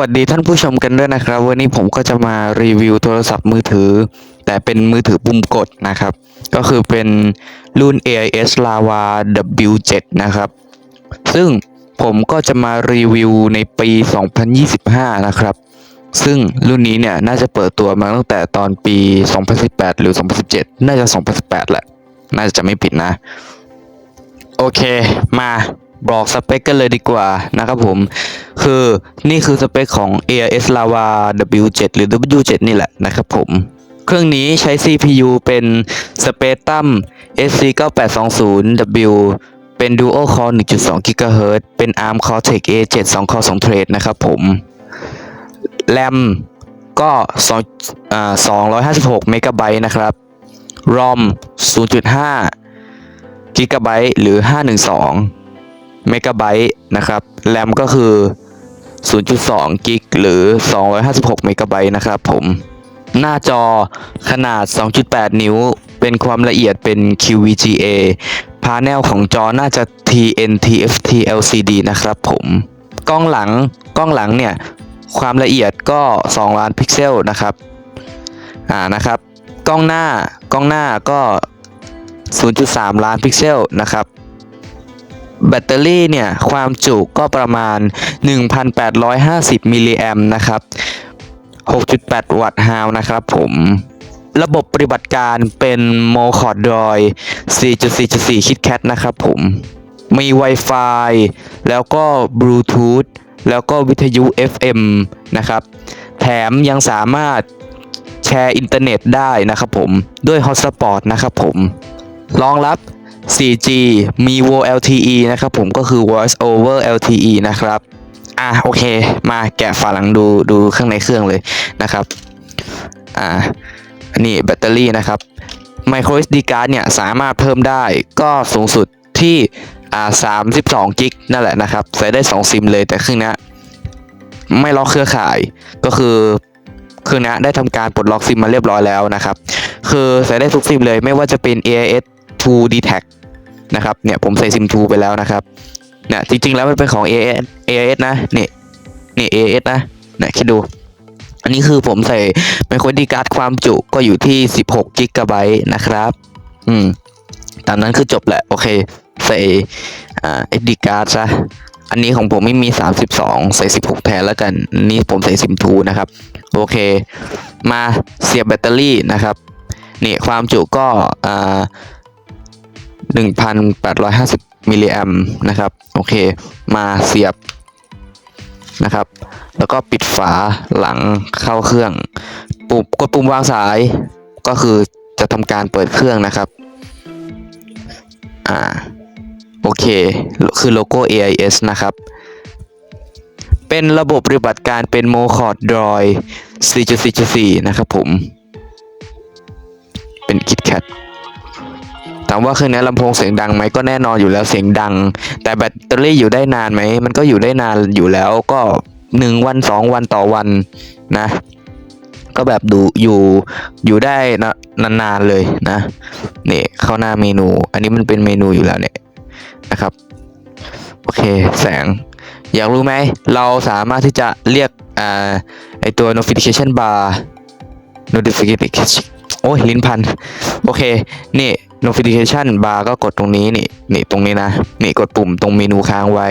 วัสดีท่านผู้ชมกันด้วยนะครับ วันนี้ผมก็จะมารีวิวโทรศัพท์มือถือ แต่เป็นมือถือปุ่มกดนะครับ ก็คือเป็นรุ่น AIS Lava W7 นะครับ ซึ่งผมก็จะมารีวิวในปี 2025 นะครับ ซึ่งรุ่นนี้เนี่ยน่าจะเปิดตัวมาตั้งแต่ตอนปี 2018 หรือ 2017 น่าจะ 2018 แหละ น่าจะไม่ผิดนะ โอเคมา บอกสเปคกันเลยดีกว่านะครับผม คือนี่คือสเปคของ AIS Lava W7 หรือ W7 นี่แหละนะครับผม เครื่องนี้ใช้ CPU เป็น Spectrum SC9820W เป็น Dual Core 1.2 GHz เป็น ARM Cortex A7 2 Core 2 Thread นะครับผม RAM ก็2อ่า256เมกะไบต์นะครับ ROM 0.5กิกะไบต์หรือ 512 เมกะไบต์นะครับแรมก็คือ 0.2 กิกหรือ 256 เมกะไบต์นะครับผม หน้าจอขนาด 2.8 นิ้ว เป็นความละเอียดเป็น QVGA พา n เนลของจอน่าจะ TNTFT LCD นะครับผม กล้องหลัง กล้องหลังเนี่ย ความละเอียดก็ 2 ล้านพิกเซลนะครับ อ่า นะครับ กล้องหน้า กล้องหน้าก็ 0.3 ล้านพิกเซลนะครับ แบตเตอรี่เนี่ย ความจุก็ประมาณ 1,850 มิลลิแอมนะครับ 6.8 วัตต์ฮาวนะครับผมระบบปฏิบัติการเป็น m o c o d Droid 4.4.4 KitKat นะครับผม มี Wi-Fi แล้วก็ Bluetooth แล้วก็วิทยุ FM นะครับ แถมยังสามารถแชร์อินเทอร์เน็ตได้นะครับผม ด้วย Hotspot นะครับผม รองรับ 4G มี VoLTE นะครับผมก็คือ Voice over LTE นะครับ อะโอเค มาแกะฝาหลังดูดูข้างในเครื่องเลยนะครับ อ่านนี้แบตเตอรี่นะครับ micro SD card เนี่ยสามารถเพิ่มได้ก็สูงสุดที่ อ่า32กิกนั่นแหละนะครับ ใส่ได้ 2 ซิมเลยแต่เครื่องนี้ไม่ล็อกเครือข่ายก็คือเครื่องนี้ได้ทำการปลดล็อกซิมมาเรียบร้อยแล้วนะครับ คือใส่ได้ทุกซิมเลยไม่ว่าจะเป็น AIS 2 d t a c นะครับเนี่ยผมใส่ซิม2ไปแล้วนะครับเนี่ยจริงๆแล้วมันเป็นของ a s a s นะนี่นี่ a s นะเนี่ยคิดดู อันนี้คือผมใส่ไมโครดีการ์ดความจุก็อยู่ที่ 16กิกะไบต์นะครับ อืมตามนั้นคือจบแหละ โอเค ใส่อ่า SD card ซะอันนี้ของผมไม่มี 32 ใส่ 16 แทนแล้วกันอันนี้ผมใส่ซิมทูนะครับ โอเค มาเสียบแบตเตอรี่นะครับ นี่ความจุก็อ่า 1,850มิลลิแอมนะครับโอเค มาเสียบนะครับ แล้วก็ปิดฝาหลังเข้าเครื่อง ปุ่มกดปุ่มวางสายก็คือจะทำการเปิดเครื่องนะครับ อ่า โอเค คือโลโก้ AIS นะครับ เป็นระบบปฏิบัติการเป็น m o c o d Droid 4.4.4 นะครับผม เป็น KitKat ถามว่าเครื่องนี้ลำโพงเสียงดังไหมก็แน่นอนอยู่แล้วเสียงดัง แต่แบตเตอรี่อยู่ได้นานไหมมันก็อยู่ได้นานอยู่แล้วก็หนึ่งวันสองวันต่อวันนะ ก็แบบดูอยู่อยู่ได้นะนานๆเลยนะนี่เข้าหน้าเมนู อันนี้มันเป็นเมนูอยู่แล้วเนี่ยนะครับโอเคแสงอยากรู้ไหม เราสามารถที่จะเรียกอ่าไอตัว notification bar notification โอ้ยลิ้นพัน โอเค นี่ notification bar ก็กดตรงนี้นี่นี่ตรงนี้นะนี่กดปุ่มตรงเมนูค้างไว้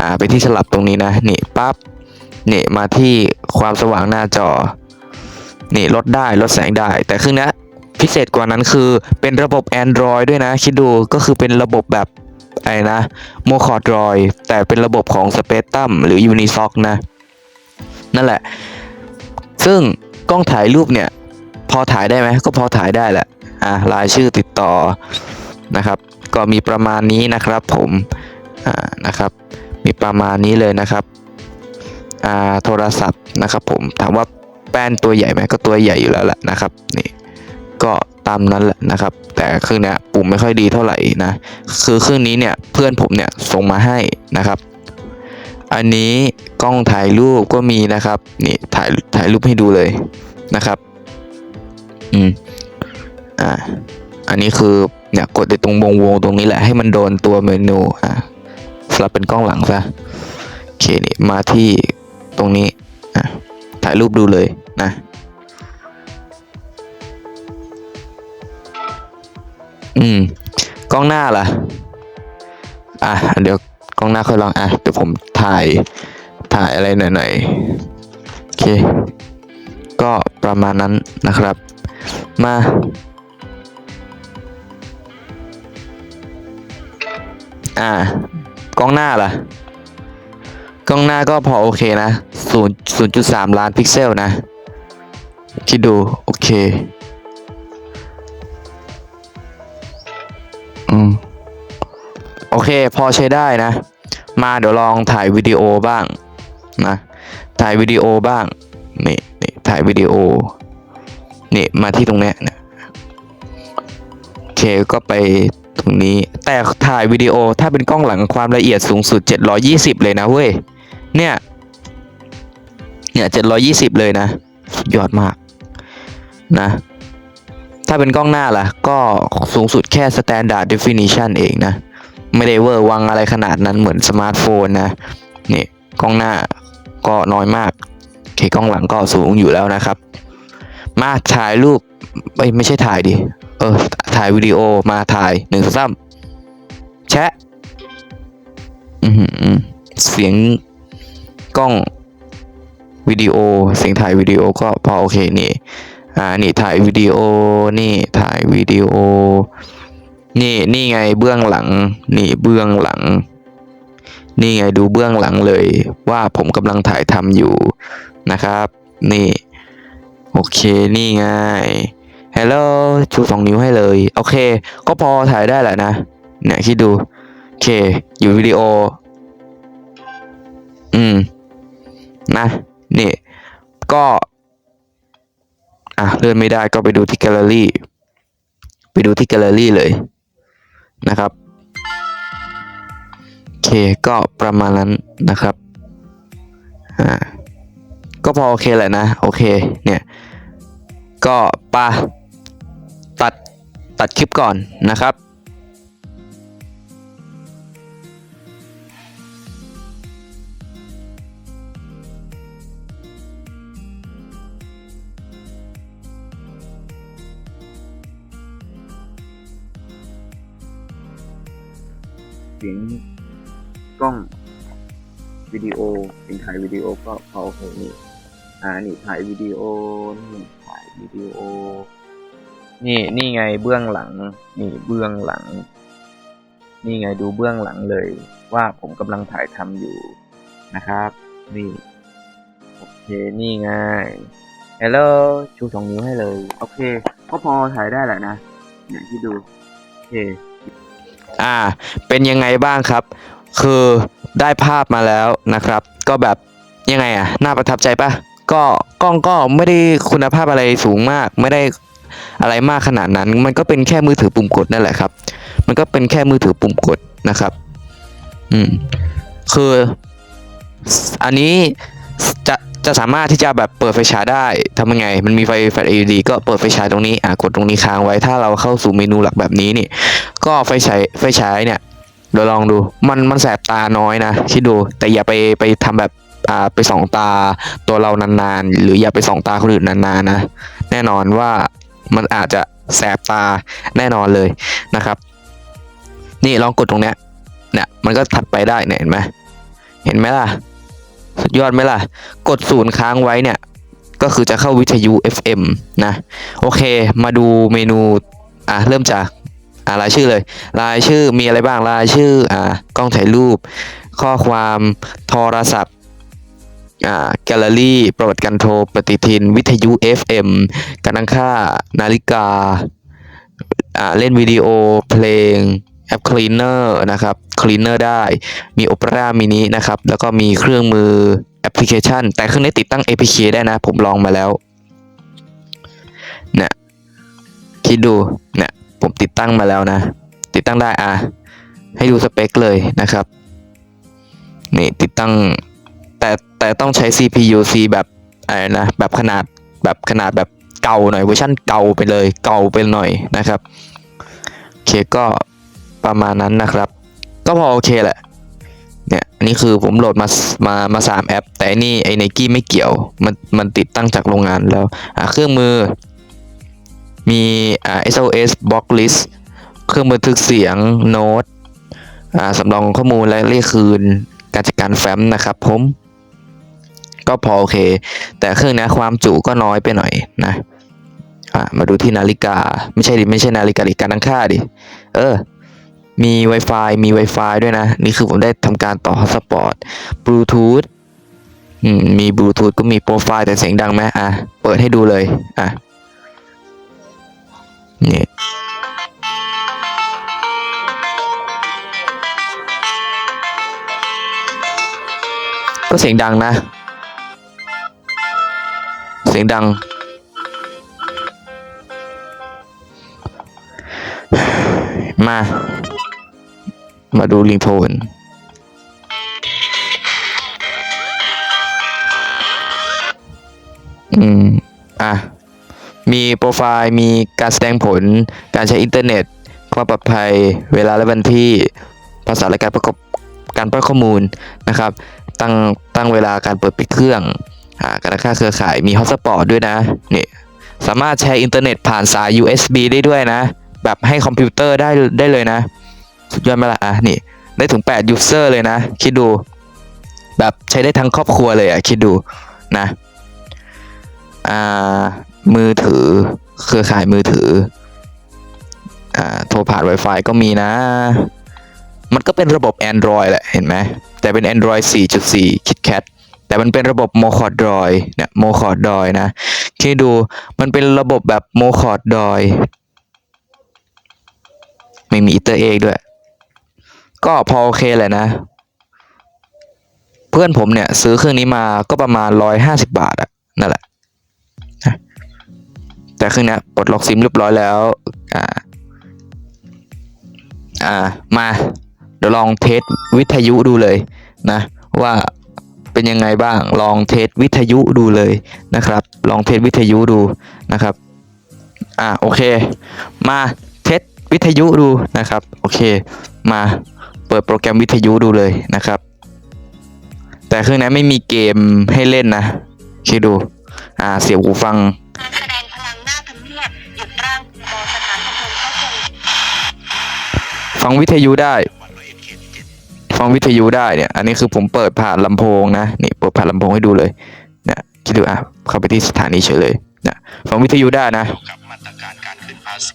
อ่าไปที่สลับตรงนี้นะนี่ปั๊บนี่มาที่ความสว่างหน้าจอ นี่ลดได้ลดแสงได้ แต่เครื่องนี้พิเศษกว่านั้นคือเป็นระบบ Android ด้วยนะ คิดดูก็คือเป็นระบบแบบไอ้นะโมคอ d r o i แต่เป็นระบบของ Spectrum หรือ Unisoc นะ นั่นแหละ ซึ่งกล้องถ่ายรูปเนี่ย พอถ่ายได้ไหมก็พอถ่ายได้แหละ อะรายชื่อติดต่อนะครับ ก็มีประมาณนี้นะครับผมอ่านะครับมีประมาณนี้เลยนะครับอ่าโทรศัพท์นะครับ ผมถามว่าแป้นตัวใหญ่ไหมก็ตัวใหญ่อยู่แล้วแหละนะครับนี่ก็ตามนั้นแหละนะครับ แต่เครื่องเนี้ยปุ่มไม่ค่อยดีเท่าไหร่นะคือเครื่องนี้เนี่ยเพื่อนผมเนี่ยส่งมาให้นะครับ อันนี้กล้องถ่ายรูปก็มีนะครับนี่ถ่ายถ่ายรูปให้ดูเลยนะครับ อืม อ่าอันนี้คือเนี่ยกดในตรงวงวงตรงนี้แหละให้มันโดนตัวเมนูอ่าสลับเป็นกล้องหลังซะโอเคนี่มาที่ตรงนี้อะถ่ายรูปดูเลยนะอืมกล้องหน้าล่ะอะเดี๋ยวกล้องหน้าค่อยลองอะเดี๋ยวผมถ่ายถ่ายอะไรหน่อยๆโอเค ก็ประมาณนั้นนะครับ มา อ่า กล้องหน้าล่ะ กล้องหน้าก็พอโอเคนะศูนย์ศูนย์จุดสามล้านพิกเซลนะคิดดู โอเค อืม โอเค พอใช้ได้นะ มาเดี๋ยวลองถ่ายวิดีโอบ้างนะ ถ่ายวิดีโอบ้าง นี่นี่ถ่ายวิดีโอ นี่ มาที่ตรงเนี้ยนะโอเค ก็ไป ตรงนี้แต่ถ่ายวิดีโอถ้าเป็นกล้องหลังความละเอียดสูงสุด 720 เลยนะเว้ย เนี่ย เนี่ย 720 เลยนะ สุดยอดมากนะ ถ้าเป็นกล้องหน้าล่ะ ก็สูงสุดแค่ standard definition เองนะ ไม่ได้เวอร์วังอะไรขนาดนั้นเหมือนสมาร์ทโฟนนะ นี่กล้องหน้าก็น้อยมากเคกล้องหลังก็สูงอยู่แล้วนะครับ มาถ่ายรูปไม่ไม่ใช่ถ่ายดิ เออ ถ่ายวิดีโอมาถ่ายหนึ่งสองสามแชะเสียงกล้องวิดีโอ เสียงถ่ายวิดีโอก็พอโอเคนี่อ่านี่ถ่ายวิดีโอนี่ถ่ายวิดีโอ นี่นี่ไงเบื้องหลัง นี่เบื้องหลัง นี่ไงดูเบื้องหลังเลย ว่าผมกำลังถ่ายทำอยู่นะครับ นี่ โอเคนี่ไง ฮลโหลชูสองนิ้วให้เลย โอเค ก็พอถ่ายได้แหละนะ เนี่ย คิดดู โอเค อยู่วิดีโอ อืม นะ นี่ ก็ อะ เลื่อนไม่ได้ก็ไปดูที่แกลเลอรี่ ไปดูที่แกลเลอรี่เลย นะครับ โอเค ก็ประมาณนั้นนะครับ อ่า ก็พอโอเคแหละนะ โอเค เนี่ย ก็ปาตัด ตัดคลิปก่อนนะครับเสียงกล้องวิดีโอเสียงถ่ายวิดีโอก็พอโอเคนี่อ่านี่ถ่ายวิดีโอนี่ถ่ายวิดีโอ นี่นี่ไงเบื้องหลัง นี่เบื้องหลัง นี่ไงดูเบื้องหลังเลย ว่าผมกำลังถ่ายทำอยู่นะครับ นี่โอเคนี่ไงฮัลโหลชูสองนิ้วให้เลย โอเค ก็พอถ่ายได้แหละนะอย่างที่ดูโอเคอ่า เป็นยังไงบ้างครับ คือได้ภาพมาแล้วนะครับ ก็แบบยังไงอะน่าประทับใจปะก็กล้องก็ไม่ได้คุณภาพอะไรสูงมาก ไม่ได้ อะไรมากขนาดนั้น มันก็เป็นแค่มือถือปุ่มกดนั่นแหละครับ มันก็เป็นแค่มือถือปุ่มกดนะครับ อืม คืออันนี้จะจะสามารถที่จะแบบเปิดไฟฉายได้ทำยังไง มันมีไฟแฟลช LED ก็เปิดไฟฉายตรงนี้อ่ากดตรงนี้ค้างไว้ถ้าเราเข้าสู่เมนูหลักแบบนี้นี่ ก็ไฟฉายไฟฉายเนี่ยเดี๋ยวลองดู มันมันแสบตาน้อยนะคิดดู แต่อย่าไปไปทำแบบอ่าไปส่องตาตัวเรานานๆ หรืออย่าไปส่องตาคนอื่นนานๆนะแน่นอนว่า มันอาจจะแสบตาแน่นอนเลยนะครับ นี่ลองกดตรงเนี้ยเนี่ยมันก็ถัดไปได้เนี่ยเห็นไหมเห็นไหมล่ะ สุดยอดไหมล่ะ กดศูนย์ค้างไว้เนี่ย ก็คือจะเข้าวิทยุ FM นะ โอเค มาดูเมนูอะเริ่มจากอ่ารายชื่อเลย รายชื่อมีอะไรบ้างรายชื่ออ่ากล้องถ่ายรูป ข้อความโทรศัพท์ แกลเลอรี่ ประวัติการโทร ปฏิทิน วิทยุ FM การตั้งค่า นาฬิกาอ่าเล่นวิดีโอ เพลง แอป Cleaner นะครับ Cleaner ได้ มี Opera Mini นะครับ แล้วก็มีเครื่องมือแอปพลิเคชัน แต่เครื่องนี้ติดตั้ง APK ได้นะ ผมลองมาแล้วเนี่ยคิดดูเนี่ยผมติดตั้งมาแล้วนะ ติดตั้งได้อะให้ดูสเปคเลยนะครับนี่ติดตั้งแต่ แต่ต้องใช้ CPU C แบบอะไรนะแบบขนาดแบบขนาดแบบเก่าหน่อยเวอร์ชันเก่าไปเลยเก่าไปหน่อยนะครับโอเคก็ประมาณนั้นนะครับ ก็พอโอเคแหละเนี่ยอันนี้คือผมโหลดมามามาสามแอป แต่อันนี่ไอ้ไนกี้ไม่เกี่ยวมันมันติดตั้งจากโรงงานแล้วเครื่องมือมีอ่า SOS Box List เครื่องบันทึกเสียงโน้ตอ่าสำรองข้อมูลและเรียกคืนการจัดการแฟ้มนะครับผม ก็พอโอเค แต่เครื่องนี้ความจุก็น้อยไปหน่อยนะอ่ามาดูที่นาฬิกา ไม่ใช่ดิไม่ใช่นาฬิกาดิการตั้งค่าดิ เออ มี Wi-Fi มี Wi-Fi ด้วยนะ นี่คือผมได้ทำการต่อ Hotspot Bluetooth อืมมี Bluetooth ก็มีโปรไฟล์แต่เสียงดังไหมอะ เปิดให้ดูเลย อะ นี่ก็เสียงดังนะ สียงดัง มา มาดูลิงโทนอืม อะ มีโปรไฟล์ มีการแสดงผล การใช้อินเทอร์เน็ต ความปลอดภัย เวลาและวันที่ ภาษาและการประกอบการป้อนข้อมูลนะครับ ตั้งตั้งเวลาการเปิดปิดเครื่อง อ่าการค่าเครือข่ายมีฮอตสปอตด้วยนะนี่สามารถแชร์อินเทอร์เน็ตผ่านสาย USB ได้ด้วยนะ แบบให้คอมพิวเตอร์ได้ได้เลยนะ สุดยอดไหมล่ะอะนี่ ได้ถึง 8 user เลยนะ คิดดู แบบใช้ได้ทั้งครอบครัวเลยอะ คิดดูนะอ่ามือถือ เครือข่ายมือถืออ่าโทรผ่าน Wi-Fi ก็มีนะ มันก็เป็นระบบ Android แหละ เห็นไหม แต่เป็น Android 4.4 KitKat แต่มันเป็นระบบ m o c o d d r o i เนี่ย m o c o d d r o i นะคิดดูมันเป็นระบบแบบ m o c o d d r o i ไม่มีอีเตอร์เอกด้วย ก็พอโอเคแหละนะ เพื่อนผมเนี่ย ซื้อเครื่องนี้มาก็ประมาณร้อยห้าสิบาทอะนั่นแหละแต่เครื่องนี้ปลดล็อกซิมเรียบร้อยแล้วอ่าอ่ามาเดี๋ยวลองเทสวิทยุดูเลยนะ ว่า เป็นยังไงบ้าง ลองเทสวิทยุดูเลยนะครับ ลองเทสวิทยุดูนะครับ อ่าโอเค มาเทสวิทยุดูนะครับ โอเค มาเปิดโปรแกรมวิทยุดูเลยนะครับ แต่เครื่องนี้ไม่มีเกมให้เล่นนะคิดดู อ่าเสียบหูฟังการแสดงพลังหน้าทำเนียบหยุดร่างโดสถานบันเทิงเข้าชมฟังวิทยุได้ ฟังวิทยุได้เนี่ย อันนี้คือผมเปิดผ่านลำโพงนะนี่เปิดผ่านลำโพงให้ดูเลยเนี่ยคิดดูอะเข้าไปที่สถานีเฉยเลยนะฟังวิทยุได้นะกับมาตรการการขึ้นภาษี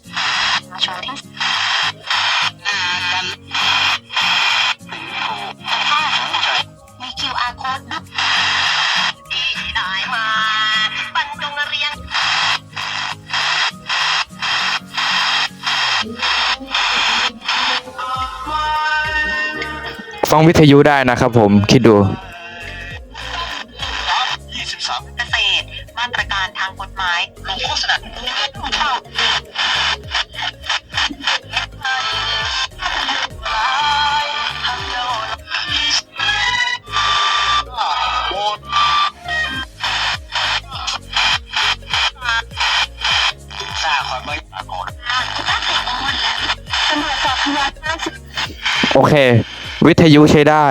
ฟังวิทยุได้นะครับผมคิดดู เกษตร มาตรการทางกฎหมายลงโฆษณาผู้เช่าโอนซ่าคอยไม่ปรากฏตำรวจสอบพยาน โอเค วิทยุใช้ได้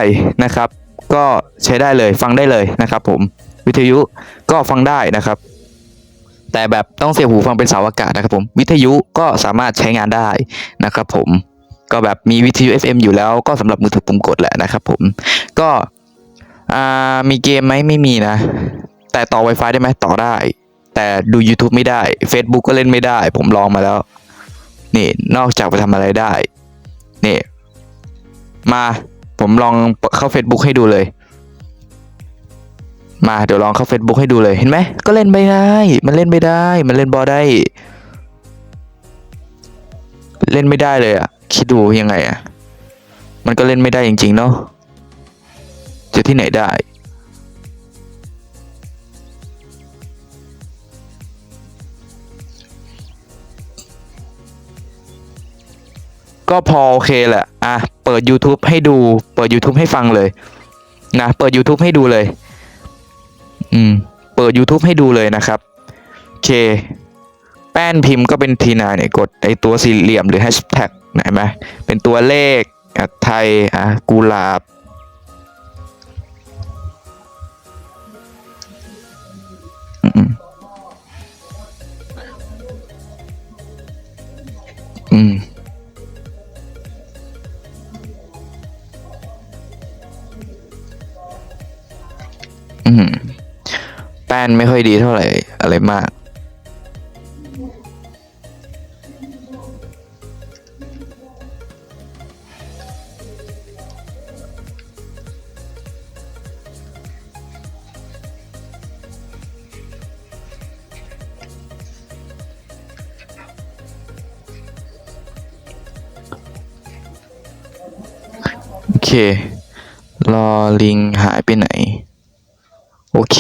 นะครับ ก็ใช้ได้เลยฟังได้เลยนะครับ ผมวิทยุก็ฟังได้นะครับ แต่แบบต้องเสียบหูฟังเป็นเสาอากาศนะครับ ผมวิทยุก็สามารถใช้งานได้นะครับ ผมก็แบบมีวิทยุ FM อยู่แล้วก็สำหรับมือถือปุ่มกดแหละนะครับ ผมก็มีเกมไหมไม่มีนะ แต่ต่อ Wi-Fi ได้ไหมต่อได้ แต่ดู YouTube ไม่ได้ Facebook ก็เล่นไม่ได้ ผมลองมาแล้ว นี่นอกจากไปทำอะไรได้ นี่ มา ผมลองเข้า Facebook ให้ดูเลย มาเดี๋ยวลองเข้า Facebook ให้ดูเลยเห็นไหมก็เล่นไม่ได้ มันเล่นไม่ได้ มันเล่นบอได้ เล่นไม่ได้เลยอะคิดดูยังไงอะมันก็เล่นไม่ได้จริงๆเนาะจะที่ไหนได้ ก็พอโอเคแหละ อะ เปิด YouTube ให้ดู เปิด YouTube ให้ฟังเลย นะ เปิด YouTube ให้ดูเลย อืม เปิด YouTube ให้ดูเลยนะครับ โอเค แป้นพิมพ์ก็เป็นทีนาเนี่ยกดไอตัวสี่เหลี่ยมหรือแฮชแท็กไหนไหมเป็นตัวเลขไทย อะ กุหลาบ อืม แป้นไม่ค่อยดีเท่าไหร่ อะไรมาก โอเค รอลิงหายไปไหน โอเค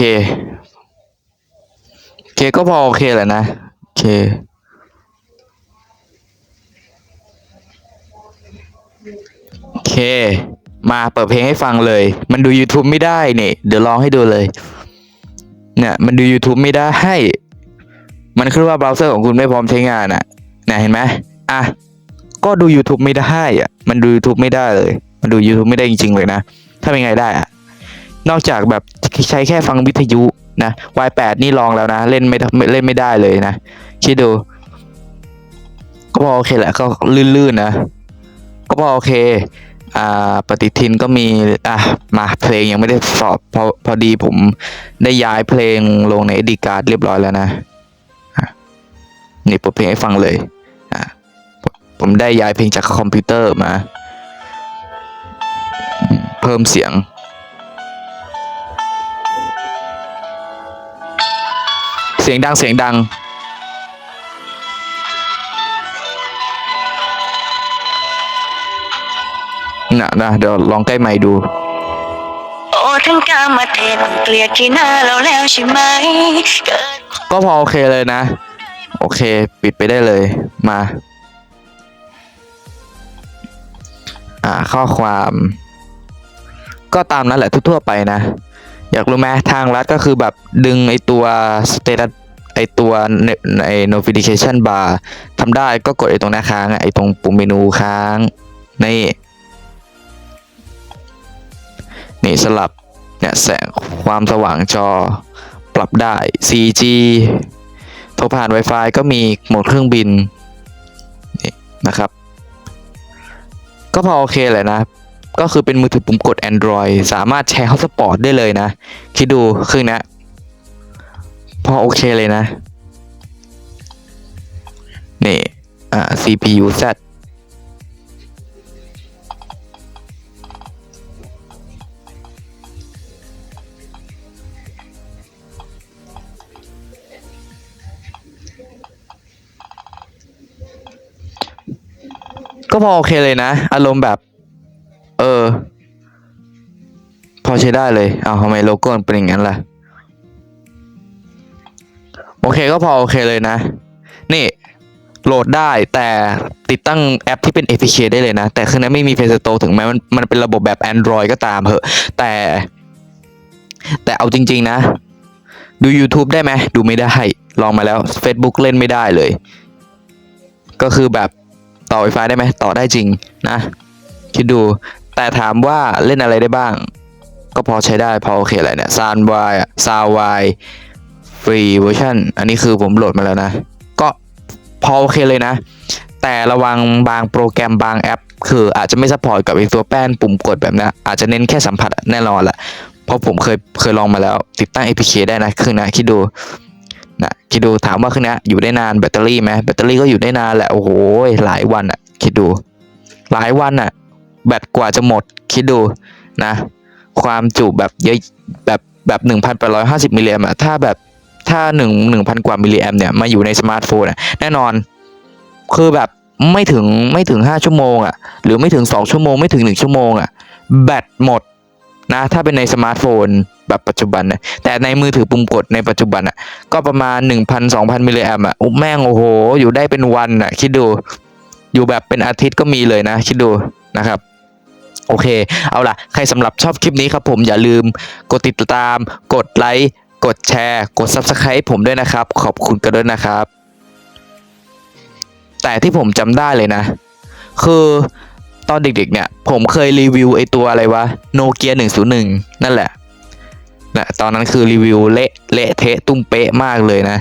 โอเคก็พอโอเคแหละนะ โอเค โอเค มาเปิดเพลงให้ฟังเลย มันดู YouTube ไม่ได้เนี่ยเดี๋ยวลองให้ดูเลย เนี่ย มันดู YouTube ไม่ได้ให้ มันขึ้นว่าเบราว์เซอร์ของคุณไม่พร้อมใช้งานอะเนี่ยเห็นไหมอะ ก็ดู YouTube ไม่ได้อะ มันดู YouTube ไม่ได้เลย มันดู YouTube ไม่ได้จริงๆเลยนะ ถ้าเป็นไงได้อะ นอกจากแบบใช้แค่ฟังวิทยุนะ Y8 นี่ลองแล้วนะ เล่นไม่เล่นไม่ได้เลยนะ คิดดู ก็พอโอเคแหละก็ลื่นๆนะ ก็พอโอเค อ่า ปฏิทินก็มี อะ มาเพลงยังไม่ได้สอบพอพอดีผมได้ย้ายเพลงลงใน SD card เรียบร้อยแล้วนะนี่เปิดเพลงให้ฟังเลย อะผมได้ย้ายเพลงจากคอมพิวเตอร์มา เพิ่มเสียง เสียงดังเสียงดัง นะนะเดี๋ยวลองใกล้ไมค์ดู โอ้ทั้งกรรมเทพเกลียดที่หน้าเราแล้วใช่ไหมเกิดก็พอโอเคเลยนะ โอเค ปิดไปได้เลยมา อ่า ข้อความ ก็ตามนั้นแหละทั่วๆไปนะ อยากรู้ไหมทางรัฐก็คือแบบดึงไอตัว status ไอตัวไอ notification bar ทำได้ก็กดไอตรงหน้าค้างไอตรงปุ่มเมนูค้างนี่นี่สลับเนี่ยแสงความสว่างจอปรับได้ 4G โทรผ่าน Wi-Fi ก็มีโหมดเครื่องบินนี่นะครับ ก็พอโอเคเลยนะ ก็คือเป็นมือถือปุ่มกด Android สามารถแชร์ Hotspot ได้เลยนะ คิดดูครื่งนี้ยพอโอเคเลยนะ นี่ อ่า CPU Z ก็พอโอเคเลยนะ อารมณ์แบบ ออ พอใช้ได้เลย เอาทำไมโลโก้เป็นอย่างนั้นล่ะ โอเคก็พอโอเคเลยนะ นี่โหลดได้แต่ติดตั้งแอปที่เป็น APK ได้เลยนะ แต่เครื่องนั้นไม่มี Play Store ถึงแม้มันมันเป็นระบบแบบ Android ก็ตามเหอะ แต่ แต่เอาจริง ๆ นะ ดู YouTube ได้ไหมดูไม่ได้ ลองมาแล้ว Facebook เล่นไม่ได้เลย ก็คือแบบต่อ Wi-Fi ได้ไหมต่อได้จริงนะ คิดดู แต่ถามว่าเล่นอะไรได้บ้าง ก็พอใช้ได้พอโอเคแหละเนี่ย Soundway อะ Soundway Free Version อันนี้คือผมโหลดมาแล้วนะ ก็พอโอเคเลยนะ แต่ระวังบางโปรแกรมบางแอป คืออาจจะไม่ซัพพอร์ตกับไอตัวแป้นปุ่มกดแบบนี้อาจจะเน้นแค่สัมผัสแน่นอนแหละเพราะผมเคยเคยลองมาแล้ว ติดตั้ง APK ได้นะเครื่องนะคิดดูนะคิดดูถามว่าเครื่องนี้อยู่ได้นานแบตเตอรี่ไหมแบตเตอรี่ก็อยู่ได้นานแหละโอ้โหหลายวันอะคิดดู หลายวันอะ แบตกว่าจะหมดคิดดูนะ ความจุแบบเยอะแบบแบบหนึ่งพันแปดร้อยห้าสิบมิลลิแอมอะถ้าแบบถ้าหนึ่งหนึ่งพันกว่ามิลลิแอมเนี่ยมาอยู่ในสมาร์ทโฟนอะแน่นอน คือแบบไม่ถึงไม่ถึงห้าชั่วโมงอะหรือไม่ถึงสองชั่วโมง ไม่ถึงหนึ่งชั่วโมงอะแบตหมดนะถ้าเป็นในสมาร์ทโฟนแบบปัจจุบันนะแต่ในมือถือปุ่มกดในปัจจุบันอะก็ประมาณ 1,000 2,000มิลลิแอมอะอุ๊ยแม่งโอ้โห อยู่ได้เป็นวันอะคิดดู อยู่แบบเป็นอาทิตย์ก็มีเลยนะ คิดดูนะครับ โอเค เอาล่ะ ใครสำหรับชอบคลิปนี้ครับผมอย่าลืมกดติดตาม กดไลค์กดแชร์ กด Subscribe ผมด้วยนะครับ ขอบคุณกันด้วยนะครับ แต่ที่ผมจำได้เลยนะ คือตอนเด็กๆเนี่ย ผมเคยรีวิวไอตัวอะไรวะโนเกียหนึ่งศูนย์หนึ่งนั่นแหละนะตอนนั้นคือรีวิวเละเละเทะตุ้มเป๊ะมากเลยนะ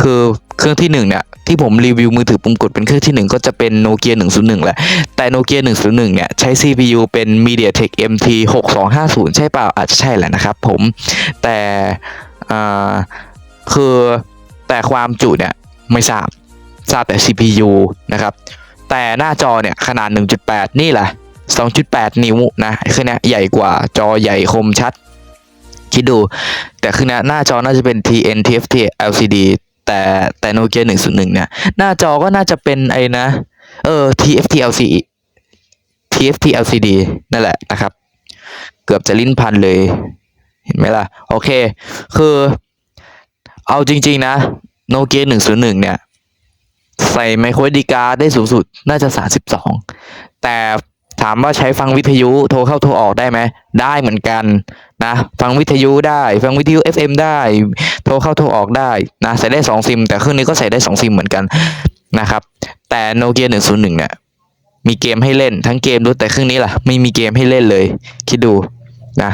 คือเครื่องที่หนึ่งเนี่ยที่ผมรีวิวมือถือปุ่มกดเป็นเครื่องที่หนึ่งก็จะเป็นโนเกีย101 แหละ แต่โนเกีย101 เนี่ย ใช้ CPU เป็น MediaTek MT 6250 ใช่เปล่าอาจจะใช่แหละนะครับผม แต่คือแต่ความจุเนี่ย ไม่ทราบทราบแต่ CPU นะครับ แต่หน้าจอเนี่ย ขนาด 1.8 นี่แหละ 2.8 นิ้วนะคือเนี่ยใหญ่กว่าจอใหญ่คมชัด คิดดู แต่คือเนี่ยหน้าจอน่าจะเป็น TN TFT LCD แต่แต่โนเกีย101เนี่ย หน้าจอก็น่าจะเป็นไอ้นะ เออ TFT LCD TFT LCD นั่นแหละนะครับ เกือบจะลิ้นพันเลย เห็นไหมล่ะ โอเค คือเอาจริง ๆ นะโนเกีย101เนี่ย ใส่ไมโครดีการ์ได้สูงสุดน่าจะ32แต่ ถามว่าใช้ฟังวิทยุโทรเข้าโทรออกได้ไหมได้เหมือนกันนะฟังวิทยุได้ ฟังวิทยุ FM ได้ โทรเข้าโทรออกได้นะใส่ได้2ซิม แต่เครื่องนี้ก็ใส่ได้2ซิมเหมือนกันนะครับ แต่โนเกีย101เนี่ยมีเกมให้เล่นทั้งเกมด้วยแต่เครื่องนี้ล่ะ ไม่มีเกมให้เล่นเลย คิดดูนะ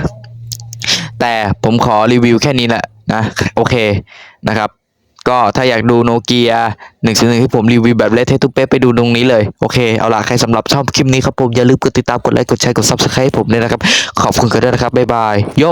แต่ผมขอรีวิวแค่นี้แหละนะโอเคนะครับ ก็ถ้าอยากดูโนเกียหนึ่งศูนหนึ่งที่ผมรีวิวแบบเละเทะทุกเป๊ะไปดูตรงนี้เลย โอเค เอาล่ะ ใครสำหรับชอบคลิปนี้ครับผม อย่าลืมกดติดตามกดไลค์กดแชร์กดซับสไครต์ให้ผมเลยนะครับ ขอบคุณกันด้วยนะครับ บ๊ายบาย โย